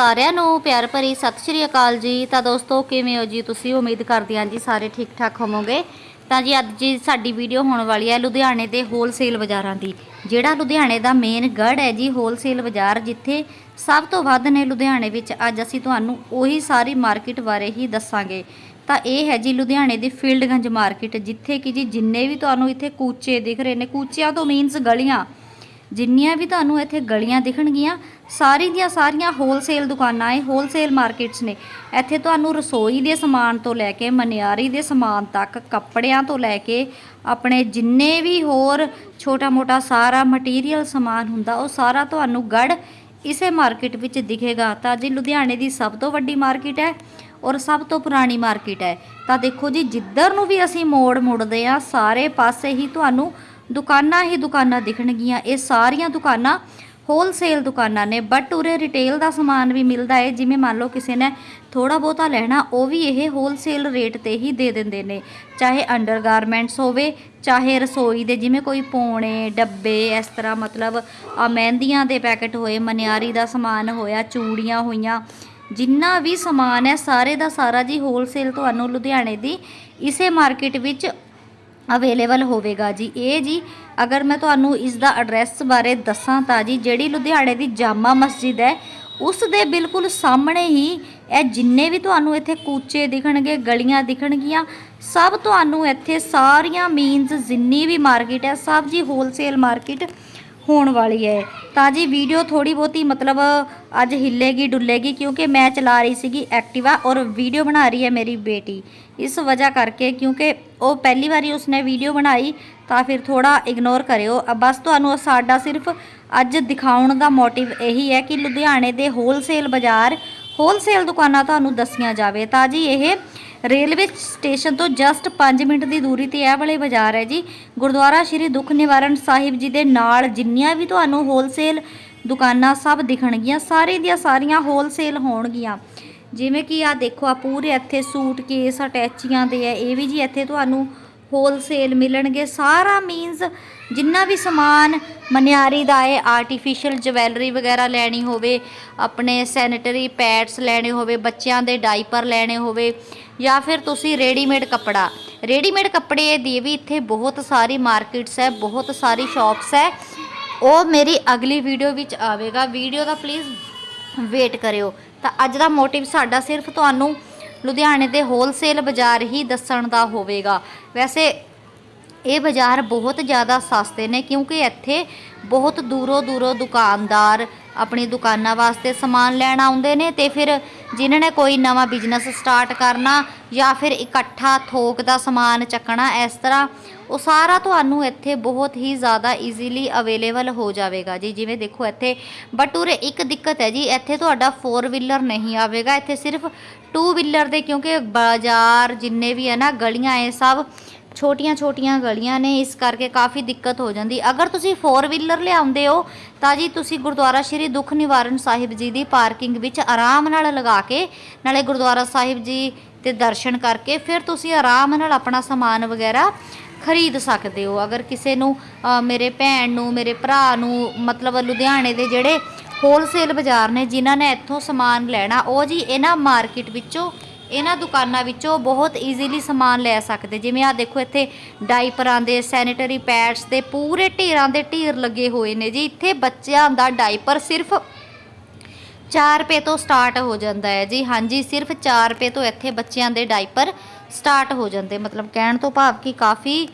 ਸਾਰਿਆਂ ਨੂੰ ਪਿਆਰ ਭਰੀ ਸਤਿ ਸ਼੍ਰੀ ਅਕਾਲ ਜੀ। ਤਾਂ ਦੋਸਤੋ, ਕਿਵੇਂ ਹੋ ਜੀ ਤੁਸੀਂ? ਉਮੀਦ ਕਰਦੀ ਹਾਂ ਜੀ ਸਾਰੇ ਠੀਕ ਠਾਕ ਹੋਵੋਗੇ। ਤਾਂ ਜੀ, ਅੱਜ ਜੀ ਸਾਡੀ ਵੀਡੀਓ ਹੋਣ ਵਾਲੀ ਹੈ ਲੁਧਿਆਣੇ ਦੇ ਹੋਲਸੇਲ ਬਾਜ਼ਾਰਾਂ ਦੀ। ਜਿਹੜਾ ਲੁਧਿਆਣੇ ਦਾ ਮੇਨ ਗੜ ਹੈ ਜੀ, ਹੋਲਸੇਲ ਬਾਜ਼ਾਰ, ਜਿੱਥੇ ਸਭ ਤੋਂ ਵੱਧ ਨੇ ਲੁਧਿਆਣੇ ਵਿੱਚ, ਅੱਜ ਅਸੀਂ ਤੁਹਾਨੂੰ ਉਹੀ ਸਾਰੀ ਮਾਰਕੀਟ ਬਾਰੇ ਹੀ ਦੱਸਾਂਗੇ। ਤਾਂ ਇਹ ਹੈ ਜੀ ਲੁਧਿਆਣੇ ਦੀ ਫੀਲਡਗੰਜ ਮਾਰਕੀਟ, ਜਿੱਥੇ ਕਿ ਜੀ ਜਿੰਨੇ ਵੀ ਤੁਹਾਨੂੰ ਇੱਥੇ ਕੂਚੇ ਦਿਖ ਰਹੇ ਨੇ, ਕੂਚਿਆਂ ਤੋਂ ਮੀਨਸ ਗਲੀਆਂ। ਜਿੰਨੀਆਂ ਵੀ ਤੁਹਾਨੂੰ ਇੱਥੇ ਗਲੀਆਂ ਦਿਖਣਗੀਆਂ ਸਾਰੀ ਦੀਆਂ ਸਾਰੀਆਂ ਹੋਲਸੇਲ ਦੁਕਾਨਾਂ ਹੈ ਹੋਲਸੇਲ ਮਾਰਕੀਟਸ ਨੇ। ਇੱਥੇ ਤੁਹਾਨੂੰ ਰਸੋਈ ਦੇ ਸਮਾਨ ਤੋਂ ਲੈ ਕੇ ਮਨਿਆਰੀ ਦੇ ਸਮਾਨ ਤੱਕ, ਕੱਪੜਿਆਂ ਤੋਂ ਲੈ ਕੇ ਆਪਣੇ ਜਿੰਨੇ ਵੀ ਹੋਰ ਛੋਟਾ-ਮੋਟਾ ਸਾਰਾ ਮਟੀਰੀਅਲ ਸਮਾਨ ਹੁੰਦਾ, ਉਹ ਸਾਰਾ ਤੁਹਾਨੂੰ ਗੜ ਇਸੇ ਮਾਰਕੀਟ ਵਿੱਚ ਦਿਖੇਗਾ। ਤਾਂ ਜੀ ਲੁਧਿਆਣੇ ਦੀ ਸਭ ਤੋਂ ਵੱਡੀ ਮਾਰਕੀਟ ਹੈ ਔਰ ਸਭ ਤੋਂ ਪੁਰਾਣੀ ਮਾਰਕੀਟ ਹੈ। ਤਾਂ ਦੇਖੋ ਜੀ, ਜਿੱਧਰ ਨੂੰ ਵੀ ਅਸੀਂ ਮੋੜ ਮੁੜਦੇ ਆ ਸਾਰੇ ਪਾਸੇ ਹੀ ਤੁਹਾਨੂੰ ਦੁਕਾਨਾਂ ਹੀ ਦੁਕਾਨਾਂ ਦਿਖਣਗੀਆਂ। ਇਹ ਸਾਰੀਆਂ ਦੁਕਾਨਾਂ ਹੋਲਸੇਲ ਦੁਕਾਨਾਂ ਨੇ ਬਟ ਉਰੇ ਰਿਟੇਲ ਦਾ ਸਮਾਨ ਵੀ ਮਿਲਦਾ ਹੈ ਜਿਵੇਂ ਮੰਨ ਲਓ ਕਿਸੇ ਨੇ ਥੋੜਾ ਬਹੁਤਾ ਲੈਣਾ, ਉਹ ਵੀ ਇਹ ਹੋਲਸੇਲ ਰੇਟ ਤੇ ਹੀ ਦੇ ਦਿੰਦੇ ਨੇ। ਚਾਹੇ ਅੰਡਰਗਾਰਮੈਂਟਸ ਹੋਵੇ, ਚਾਹੇ ਰਸੋਈ ਦੇ, ਜਿਵੇਂ ਕੋਈ ਪੌਣੇ, ਡੱਬੇ, ਇਸ ਤਰ੍ਹਾਂ ਮਤਲਬ ਆ ਮਹਿੰਦੀਆਂ ਦੇ ਪੈਕਟ ਹੋਏ, ਮਨਿਆਰੀ ਦਾ ਸਮਾਨ ਹੋਇਆ, ਚੂੜੀਆਂ ਹੋਈਆਂ, ਜਿੰਨਾ ਵੀ ਸਮਾਨ ਹੈ, ਸਾਰੇ ਦਾ ਸਾਰਾ ਜੀ ਹੋਲਸੇਲ ਤੁਹਾਨੂੰ ਲੁਧਿਆਣੇ ਦੀ ਇਸੇ ਮਾਰਕੀਟ ਵਿੱਚ ਅਵੇਲੇਬਲ ਹੋਵੇਗਾ ਜੀ। ਇਹ ਜੀ ਅਗਰ ਮੈਂ ਤੁਹਾਨੂੰ ਇਸ ਦਾ ਐਡਰੈਸ ਬਾਰੇ ਦੱਸਾਂ ਤਾਂ ਜੀ ਜਿਹੜੀ ਲੁਧਿਆਣੇ ਦੀ ਜਾਮਾ ਮਸਜਿਦ ਹੈ, ਉਸ ਦੇ ਬਿਲਕੁਲ ਸਾਹਮਣੇ ਹੀ ਇਹ ਜਿੰਨੇ ਵੀ ਤੁਹਾਨੂੰ ਇੱਥੇ ਕੂਚੇ ਦਿਖਣਗੇ, ਗਲੀਆਂ ਦਿਖਣਗੀਆਂ, ਸਭ ਤੁਹਾਨੂੰ ਇੱਥੇ ਸਾਰੀਆਂ ਮੀਨਸ ਜਿੰਨੀ ਵੀ ਮਾਰਕੀਟ ਹੈ, ਸਭ ਜੀ ਹੋਲਸੇਲ ਮਾਰਕੀਟ ਹੋਣ ਵਾਲੀ ਹੈ। ਤਾਂ ਜੀ ਵੀਡੀਓ ਥੋੜੀ ਬਹੁਤੀ ਮਤਲਬ ਅੱਜ ਹਿੱਲੇਗੀ, ਡੁੱਲੇਗੀ ਕਿਉਂਕਿ ਮੈਂ ਚਲਾ ਰਹੀ ਸੀਗੀ ਐਕਟਿਵਾ ਔਰ ਵੀਡੀਓ ਬਣਾ ਰਹੀ ਹੈ ਮੇਰੀ ਬੇਟੀ। ਇਸ ਵਜ੍ਹਾ ਕਰਕੇ ਕਿਉਂਕਿ ਉਹ ਪਹਿਲੀ ਵਾਰੀ ਉਸਨੇ ਵੀਡੀਓ ਬਣਾਈ ਤਾਂ ਫਿਰ ਥੋੜਾ ਇਗਨੋਰ ਕਰਿਓ। ਬਸ ਤੁਹਾਨੂੰ ਸਾਡਾ ਸਿਰਫ ਅੱਜ ਦਿਖਾਉਣ ਦਾ ਮੋਟਿਵ ਇਹੀ ਹੈ ਕਿ ਲੁਧਿਆਣੇ ਦੇ ਹੋਲਸੇਲ ਬਾਜ਼ਾਰ ਹੋਲਸੇਲ ਦੁਕਾਨਾਂ ਤੁਹਾਨੂੰ ਦੱਸੀਆਂ ਜਾਵੇ। ਤਾਂ ਜੀ ਇਹ ਰੇਲਵੇ ਸਟੇਸ਼ਨ ਤੋਂ ਜਸਟ 5 ਮਿੰਟ ਦੀ ਦੂਰੀ ਤੇ ਇਹ ਵਾਲੇ ਬਾਜ਼ਾਰ ਹੈ ਜੀ। ਗੁਰਦੁਆਰਾ ਸ਼੍ਰੀ ਦੁੱਖ ਨਿਵਾਰਨ ਸਾਹਿਬ ਜੀ ਦੇ ਨਾਲ ਜਿੰਨੀਆਂ ਵੀ ਤੁਹਾਨੂੰ ਹੋਲਸੇਲ ਦੁਕਾਨਾਂ ਸਭ ਦਿਖਣਗੀਆਂ, ਸਾਰੀ ਦੀਆਂ ਸਾਰੀਆਂ ਹੋਲਸੇਲ ਹੋਣਗੀਆਂ। ਜਿਵੇਂ ਕਿ ਆ ਦੇਖੋ ਆ ਪੂਰੇ ਇੱਥੇ ਸੂਟ ਕੇਸ ਅਟੈਚੀਆਂ ਦੇ ਆ, ਇਹ ਵੀ ਜੀ ਇੱਥੇ ਤੁਹਾਨੂੰ ਹੋਲਸੇਲ ਮਿਲਣਗੇ। ਸਾਰਾ ਮੀਨਸ ਜਿੰਨਾ ਵੀ ਸਮਾਨ ਮਨਿਆਰੀ ਦਾ ਹੈ ਆਰਟੀਫੀਸ਼ੀਅਲ ਜਵੈਲਰੀ ਵਗੈਰਾ ਲੈਣੀ ਹੋਵੇ, ਆਪਣੇ ਸੈਨੀਟਰੀ ਪੈਡਸ ਲੈਣੇ ਹੋਵੇ, ਬੱਚਿਆਂ ਦੇ ਡਾਈਪਰ ਲੈਣੇ ਹੋਵੇ ਜਾਂ ਫਿਰ ਤੁਸੀਂ ਰੈਡੀਮੇਡ ਕੱਪੜਾ। ਰੈਡੀਮੇਡ ਕੱਪੜੇ ਦੀ ਵੀ ਇੱਥੇ ਬਹੁਤ ਸਾਰੀ ਮਾਰਕੀਟਸ ਹੈ, ਬਹੁਤ ਸਾਰੀ ਸ਼ਾਪਸ ਹੈ। ਉਹ ਮੇਰੀ ਅਗਲੀ ਵੀਡੀਓ ਵਿੱਚ ਆਵੇਗਾ। ਵੀਡੀਓ ਦਾ ਪਲੀਜ਼ ਵੇਟ ਕਰਿਓ। ਤਾਂ ਅੱਜ ਦਾ ਮੋਟਿਵ ਸਾਡਾ ਸਿਰਫ ਤੁਹਾਨੂੰ ਲੁਧਿਆਣੇ ਦੇ ਹੋਲਸੇਲ ਬਾਜ਼ਾਰ ਹੀ ਦੱਸਣ ਦਾ ਹੋਵੇਗਾ। ਵੈਸੇ ਇਹ ਬਾਜ਼ਾਰ ਬਹੁਤ ਜ਼ਿਆਦਾ ਸਸਤੇ ਨੇ, ਕਿਉਂਕਿ ਇੱਥੇ ਬਹੁਤ ਦੂਰੋਂ ਦੂਰੋਂ ਦੁਕਾਨਦਾਰ ਆਪਣੀ ਦੁਕਾਨਾਂ ਵਾਸਤੇ ਸਮਾਨ ਲੈਣ ਆਉਂਦੇ ਨੇ ਤੇ ਫਿਰ ਜਿਨ੍ਹਾਂ ਨੇ ਕੋਈ ਨਵਾਂ ਬਿਜ਼ਨਸ ਸਟਾਰਟ ਕਰਨਾ ਜਾਂ ਫਿਰ ਇਕੱਠਾ ਥੋਕ ਦਾ ਸਮਾਨ ਚੱਕਣਾ ਇਸ ਤਰ੍ਹਾਂ, ਉਹ ਸਾਰਾ ਤੁਹਾਨੂੰ ਇੱਥੇ ਬਹੁਤ ਹੀ ਜ਼ਿਆਦਾ ਈਜ਼ੀਲੀ ਅਵੇਲੇਬਲ ਹੋ ਜਾਵੇਗਾ ਜੀ। ਜਿਵੇਂ ਦੇਖੋ ਇੱਥੇ ਬਟ ਉਰੇ ਇੱਕ ਦਿੱਕਤ ਹੈ ਜੀ, ਇੱਥੇ ਤੁਹਾਡਾ 4 ਵੀਲਰ ਨਹੀਂ ਆਵੇਗਾ, ਇੱਥੇ ਸਿਰਫ 2 ਵੀਲਰ ਦੇ ਕਿਉਂਕਿ ਬਾਜ਼ਾਰ ਜਿੰਨੇ ਵੀ ਹੈ ਨਾ, ਗਲੀਆਂ ਇਹ ਸਭ ਛੋਟੀਆਂ ਛੋਟੀਆਂ ਗਲੀਆਂ ਨੇ, ਇਸ ਕਰਕੇ ਕਾਫੀ ਦਿੱਕਤ ਹੋ ਜਾਂਦੀ। ਅਗਰ ਤੁਸੀਂ 4 ਵੀਲਰ ਲਿਆਉਂਦੇ ਹੋ, ਤਾਂ ਜੀ ਤੁਸੀਂ ਗੁਰਦੁਆਰਾ ਸ਼੍ਰੀ ਦੁੱਖ ਨਿਵਾਰਨ ਸਾਹਿਬ ਜੀ ਦੀ ਪਾਰਕਿੰਗ ਵਿੱਚ ਆਰਾਮ ਨਾਲ ਲਗਾ ਕੇ, ਨਾਲੇ ਗੁਰਦੁਆਰਾ ਸਾਹਿਬ ਜੀ ਤੇ ਦਰਸ਼ਨ ਕਰਕੇ ਫਿਰ ਤੁਸੀਂ ਆਰਾਮ ਨਾਲ ਆਪਣਾ ਸਮਾਨ ਵਗੈਰਾ ਖਰੀਦ ਸਕਦੇ ਹੋ। ਅਗਰ ਕਿਸੇ ਨੂੰ ਮੇਰੇ ਭੈਣ ਨੂੰ, ਮੇਰੇ ਭਰਾ ਨੂੰ, ਮਤਲਬ ਲੁਧਿਆਣੇ ਦੇ ਜਿਹੜੇ ਹੋਲਸੇਲ ਬਾਜ਼ਾਰ ਨੇ, ਜਿਨ੍ਹਾਂ ਨੇ ਇੱਥੋਂ ਸਮਾਨ ਲੈਣਾ, ਉਹ ਜੀ ਇਹਨਾਂ ਮਾਰਕੀਟ ਵਿੱਚੋਂ ਇਹਨਾਂ ਦੁਕਾਨਾਂ ਵਿੱਚੋਂ ਬਹੁਤ ਈਜ਼ੀਲੀ ਸਮਾਨ ਲੈ ਸਕਦੇ। ਜਿਵੇਂ ਆ ਦੇਖੋ ਇੱਥੇ ਡਾਈਪਰਾਂ ਦੇ ਸੈਨੀਟਰੀ ਪੈਡਸ ਦੇ, ਪੂਰੇ ਢੇਰਾਂ ਦੇ ਢੇਰ ਲੱਗੇ ਹੋਏ ਨੇ ਜੀ। ਇੱਥੇ ਬੱਚਿਆਂ ਦਾ ਡਾਈਪਰ ਸਿਰਫ 4 ਰੁਪਏ ਤੋਂ ਸਟਾਰਟ ਹੋ ਜਾਂਦਾ ਹੈ ਜੀ। ਹਾਂਜੀ, ਸਿਰਫ 4 ਰੁਪਏ ਤੋਂ ਇੱਥੇ ਬੱਚਿਆਂ ਦੇ ਡਾਈਪਰ ਸਟਾਰਟ ਹੋ ਜਾਂਦੇ। ਮਤਲਬ ਕਹਿਣ ਤੋਂ ਭਾਵ ਕਿ ਕਾਫੀ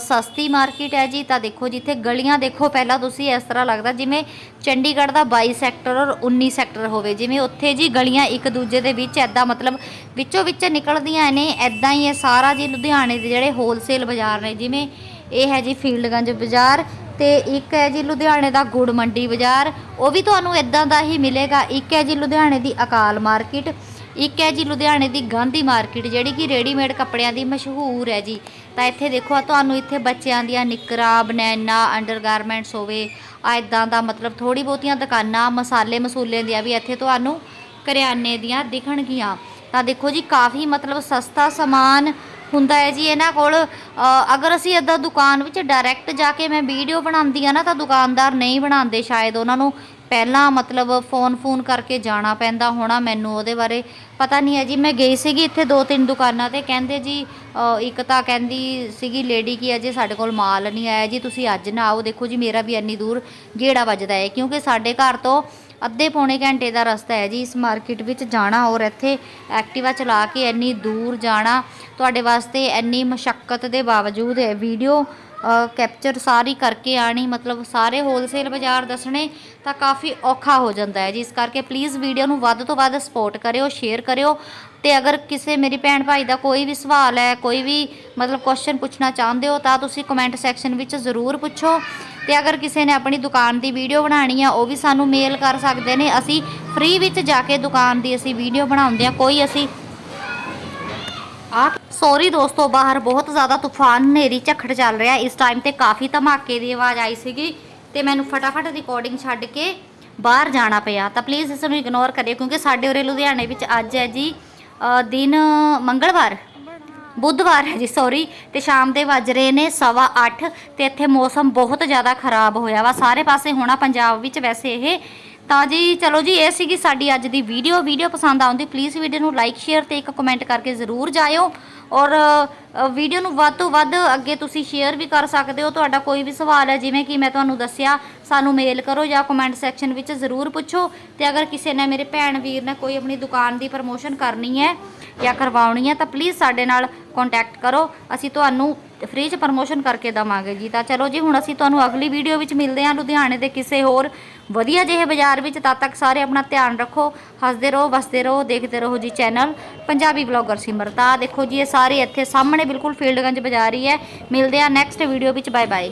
ਸਸਤੀ ਮਾਰਕੀਟ ਹੈ ਜੀ। ਤਾਂ ਦੇਖੋ ਜਿੱਥੇ ਗਲੀਆਂ ਦੇਖੋ, ਪਹਿਲਾਂ ਤੁਸੀਂ ਇਸ ਤਰ੍ਹਾਂ ਲੱਗਦਾ ਜਿਵੇਂ ਚੰਡੀਗੜ੍ਹ ਦਾ 22 ਸੈਕਟਰ ਔਰ 19 ਸੈਕਟਰ ਹੋਵੇ। ਜਿਵੇਂ ਉੱਥੇ ਜੀ ਗਲੀਆਂ ਇੱਕ ਦੂਜੇ ਦੇ ਵਿੱਚ ਐਦਾਂ ਮਤਲਬ ਵਿੱਚੋਂ ਵਿੱਚ ਨਿਕਲਦੀਆਂ ਨੇ ਐਦਾਂ ਹੀ ਇਹ ਸਾਰਾ ਜੀ ਲੁਧਿਆਣੇ ਦੇ ਜਿਹੜੇ ਹੋਲਸੇਲ ਬਾਜ਼ਾਰ ਨੇ, ਜਿਵੇਂ ਇਹ ਹੈ ਜੀ ਫੀਲਡਗੰਜ ਬਾਜ਼ਾਰ ਤੇ ਇੱਕ ਹੈ ਜੀ ਲੁਧਿਆਣੇ ਦਾ ਗੁੜ ਮੰਡੀ ਬਾਜ਼ਾਰ। ਉਹ ਵੀ ਤੁਹਾਨੂੰ ਇਦਾਂ ਦਾ ਹੀ ਮਿਲੇਗਾ। ਇੱਕ ਹੈ ਜੀ ਲੁਧਿਆਣੇ ਦੀ ਅਕਾਲ ਮਾਰਕੀਟ ਇੱਕ ਹੈ ਜੀ ਲੁਧਿਆਣੇ ਦੀ ਗਾਂਧੀ ਮਾਰਕੀਟ, ਜਿਹੜੀ ਕਿ ਰੈਡੀਮੇਡ ਕੱਪੜਿਆਂ ਦੀ ਮਸ਼ਹੂਰ ਹੈ ਜੀ। ਤਾਂ ਇੱਥੇ ਦੇਖੋ ਆ ਤੁਹਾਨੂੰ ਇੱਥੇ ਬੱਚਿਆਂ ਦੀਆਂ ਨਿੱਕਰਾਂ, ਬਨੈਨਾ, ਅੰਡਰਗਾਰਮੈਂਟਸ ਹੋਵੇ ਆ ਇਦਾਂ ਦਾ ਮਤਲਬ ਥੋੜੀ ਬਹੁਤੀਆਂ ਦੁਕਾਨਾਂ, ਮਸਾਲੇ ਮਸੂਲੇ ਦੀਆਂ ਵੀ ਇੱਥੇ ਤੁਹਾਨੂੰ ਕਰਿਆਨੇ ਦੀਆਂ ਦਿਖਣਗੀਆਂ। ਤਾਂ ਦੇਖੋ ਜੀ, ਕਾਫੀ ਮਤਲਬ ਸਸਤਾ ਸਮਾਨ ਹੁੰਦਾ ਹੈ ਜੀ ਇਹਨਾਂ ਕੋਲ। ਅਗਰ ਅਸੀਂ ਇੱਦਾਂ ਦੁਕਾਨ ਵਿੱਚ ਡਾਇਰੈਕਟ ਜਾ ਕੇ ਮੈਂ ਵੀਡੀਓ ਬਣਾਉਂਦੀ ਆ ਨਾ, ਤਾਂ ਦੁਕਾਨਦਾਰ ਨਹੀਂ ਬਣਾਉਂਦੇ ਸ਼ਾਇਦ ਉਹਨਾਂ ਨੂੰ। ਪਹਿਲਾਂ ਮਤਲਬ ਫੋਨ ਫੋਨ ਕਰਕੇ ਜਾਣਾ ਪੈਂਦਾ ਹੋਣਾ ਮੈਨੂੰ ਉਹਦੇ ਬਾਰੇ ਪਤਾ ਨਹੀਂ ਹੈ ਜੀ। ਮੈਂ ਗਈ ਸੀਗੀ ਇੱਥੇ ਦੋ ਤਿੰਨ ਦੁਕਾਨਾਂ ਤੇ। ਕਹਿੰਦੇ ਜੀ ਇੱਕ ਤਾਂ ਕਹਿੰਦੀ ਸੀਗੀ ਲੇਡੀ ਕਿ ਅਜੇ ਸਾਡੇ ਕੋਲ ਮਾਲ ਨਹੀਂ ਆਇਆ ਜੀ, ਤੁਸੀਂ ਅੱਜ ਨਾ ਆਓ। ਦੇਖੋ ਜੀ, ਮੇਰਾ ਵੀ ਇੰਨੀ ਦੂਰ ਗੇੜਾ ਵੱਜਦਾ ਹੈ। ਕਿਉਂਕਿ ਸਾਡੇ ਘਰ ਤੋਂ ਅੱਧੇ ਪੌਣੇ ਘੰਟੇ ਦਾ ਰਸਤਾ ਹੈ ਜੀ, ਇਸ ਮਾਰਕੀਟ ਵਿੱਚ ਜਾਣਾ ਔਰ ਇੱਥੇ ਐਕਟਿਵਾ ਚਲਾ ਕੇ ਇੰਨੀ ਦੂਰ ਜਾਣਾ, ਤੁਹਾਡੇ ਵਾਸਤੇ ਇੰਨੀ ਮਸ਼ੱਕਤ ਦੇ ਬਾਵਜੂਦ ਹੈ ਵੀਡੀਓ ਕੈਪਚਰ ਸਾਰੀ ਕਰਕੇ ਆਣੀ, ਮਤਲਬ ਸਾਰੇ ਹੋਲਸੇਲ ਬਾਜ਼ਾਰ ਦੱਸਣੇ ਤਾਂ ਕਾਫੀ ਔਖਾ ਹੋ ਜਾਂਦਾ ਹੈ ਜੀ। ਇਸ ਕਰਕੇ ਪਲੀਜ਼ ਵੀਡੀਓ ਨੂੰ ਵੱਧ ਤੋਂ ਵੱਧ ਸਪੋਰਟ ਕਰਿਓ ਸ਼ੇਅਰ ਕਰਿਓ ਤੇ ਅਗਰ ਕਿਸੇ ਮੇਰੀ ਭੈਣ ਭਾਈ ਦਾ ਕੋਈ ਵੀ ਸਵਾਲ ਹੈ, ਕੋਈ ਵੀ ਮਤਲਬ ਕੁਐਸਚਨ ਪੁੱਛਣਾ ਚਾਹੁੰਦੇ ਹੋ ਤਾਂ ਤੁਸੀਂ ਕਮੈਂਟ ਸੈਕਸ਼ਨ ਵਿੱਚ ਜ਼ਰੂਰ ਪੁੱਛੋ ਤੇ ਅਗਰ ਕਿਸੇ ਨੇ ਆਪਣੀ ਦੁਕਾਨ ਦੀ ਵੀਡੀਓ ਬਣਾਉਣੀ ਆ, ਉਹ ਵੀ ਸਾਨੂੰ ਮੇਲ ਕਰ ਸਕਦੇ ਨੇ। ਅਸੀਂ ਫ੍ਰੀ ਵਿੱਚ ਜਾ ਕੇ ਦੁਕਾਨ ਦੀ ਅਸੀਂ ਵੀਡੀਓ ਬਣਾਉਂਦੇ ਆ, ਕੋਈ ਅਸੀਂ ਆ ਸੌਰੀ ਦੋਸਤੋ, ਬਾਹਰ ਬਹੁਤ ਜ਼ਿਆਦਾ ਤੂਫਾਨ, ਹਨੇਰੀ, ਝੱਖੜ ਚੱਲ ਰਿਹਾ। ਇਸ ਟਾਈਮ ਤੇ ਕਾਫੀ ਧਮਾਕੇ ਦੀ ਆਵਾਜ਼ ਆਈ ਸੀਗੀ ਤੇ ਮੈਨੂੰ ਫਟਾਫਟ ਰਿਕਾਰਡਿੰਗ ਛੱਡ ਕੇ ਬਾਹਰ ਜਾਣਾ ਪਿਆ। ਤਾਂ ਪਲੀਜ਼ ਇਸ ਨੂੰ ਇਗਨੋਰ ਕਰਿਓ, ਕਿਉਂਕਿ ਸਾਡੇ ਉਰੇ ਲੁਧਿਆਣੇ ਵਿੱਚ ਅੱਜ ਹੈ ਜੀ ਦਿਨ ਮੰਗਲਵਾਰ। ਬੁੱਧਵਾਰ ਹੈ ਜੀ ਸੌਰੀ ਤੇ ਸ਼ਾਮ ਦੇ ਵੱਜ ਰਹੇ ਨੇ ਸਵਾ ਅੱਠ ਤੇ ਇੱਥੇ ਮੌਸਮ ਬਹੁਤ ਜ਼ਿਆਦਾ ਖਰਾਬ ਹੋਇਆ ਵਾ। ਸਾਰੇ ਪਾਸੇ ਹੋਣਾ ਪੰਜਾਬ ਵਿੱਚ ਵੈਸੇ ਇਹ ਤਾਂ ਜੀ, ਚਲੋ ਜੀ, ਇਹ ਸੀਗੀ ਸਾਡੀ ਅੱਜ ਦੀ ਵੀਡੀਓ ਵੀਡੀਓ ਪਸੰਦ ਆਉਂਦੀ ਪਲੀਜ਼ ਵੀਡੀਓ ਨੂੰ ਲਾਈਕ ਸ਼ੇਅਰ ਤੇ ਇੱਕ ਕਮੈਂਟ ਕਰਕੇ ਜ਼ਰੂਰ ਜਾਇਓ। ਔਰ ਵੀਡੀਓ ਨੂੰ ਵੱਧ ਤੋਂ ਵੱਧ ਅੱਗੇ ਤੁਸੀਂ ਸ਼ੇਅਰ ਵੀ ਕਰ ਸਕਦੇ ਹੋ। ਤੁਹਾਡਾ ਕੋਈ ਵੀ ਸਵਾਲ ਹੈ, ਜਿਵੇਂ ਕਿ ਮੈਂ ਤੁਹਾਨੂੰ ਦੱਸਿਆ, ਸਾਨੂੰ ਮੇਲ ਕਰੋ ਜਾਂ ਕਮੈਂਟ ਸੈਕਸ਼ਨ ਵਿੱਚ ਜ਼ਰੂਰ ਪੁੱਛੋ। ਤੇ ਅਗਰ ਕਿਸੇ ਨੇ, ਮੇਰੇ ਭੈਣ ਵੀਰ ਨੇ ਕੋਈ ਆਪਣੀ ਦੁਕਾਨ ਦੀ ਪ੍ਰਮੋਸ਼ਨ ਕਰਨੀ ਹੈ ਜਾਂ ਕਰਵਾਉਣੀ ਹੈ, ਤਾਂ ਪਲੀਜ਼ ਸਾਡੇ ਨਾਲ ਕੰਟੈਕਟ ਕਰੋ। ਅਸੀਂ ਤੁਹਾਨੂੰ ਫ੍ਰੀ ਚ ਪ੍ਰਮੋਸ਼ਨ ਕਰਕੇ ਦਵਾਂਗੇ ਜੀ। ਤਾਂ ਚਲੋ ਜੀ, ਹੁਣ ਅਸੀਂ ਤੁਹਾਨੂੰ ਅਗਲੀ ਵੀਡੀਓ ਵਿੱਚ ਮਿਲਦੇ ਹਾਂ ਲੁਧਿਆਣੇ ਦੇ ਕਿਸੇ ਹੋਰ ਵਧੀਆ ਜਿਹੇ ਬਾਜ਼ਾਰ ਵਿੱਚ। ਤਦ ਤੱਕ ਸਾਰੇ ਆਪਣਾ ਧਿਆਨ ਰੱਖੋ, ਹੱਸਦੇ ਰਹੋ, ਵਸਦੇ ਰਹੋ, ਦੇਖਦੇ ਰਹੋ ਜੀ ਚੈਨਲ ਪੰਜਾਬੀ ਬਲੌਗਰ ਸਿਮਰਤਾ ਦੇਖੋ ਜੀ, ਇਹ ਸਾਰੇ ਇੱਥੇ ਸਾਹਮਣੇ ਬਿਲਕੁਲ ਫੀਲਡਗੰਜ ਬਾਜ਼ਾਰ ਹੀ ਹੈ। ਮਿਲਦੇ ਹਾਂ ਨੈਕਸਟ ਵੀਡੀਓ ਵਿੱਚ। Bye bye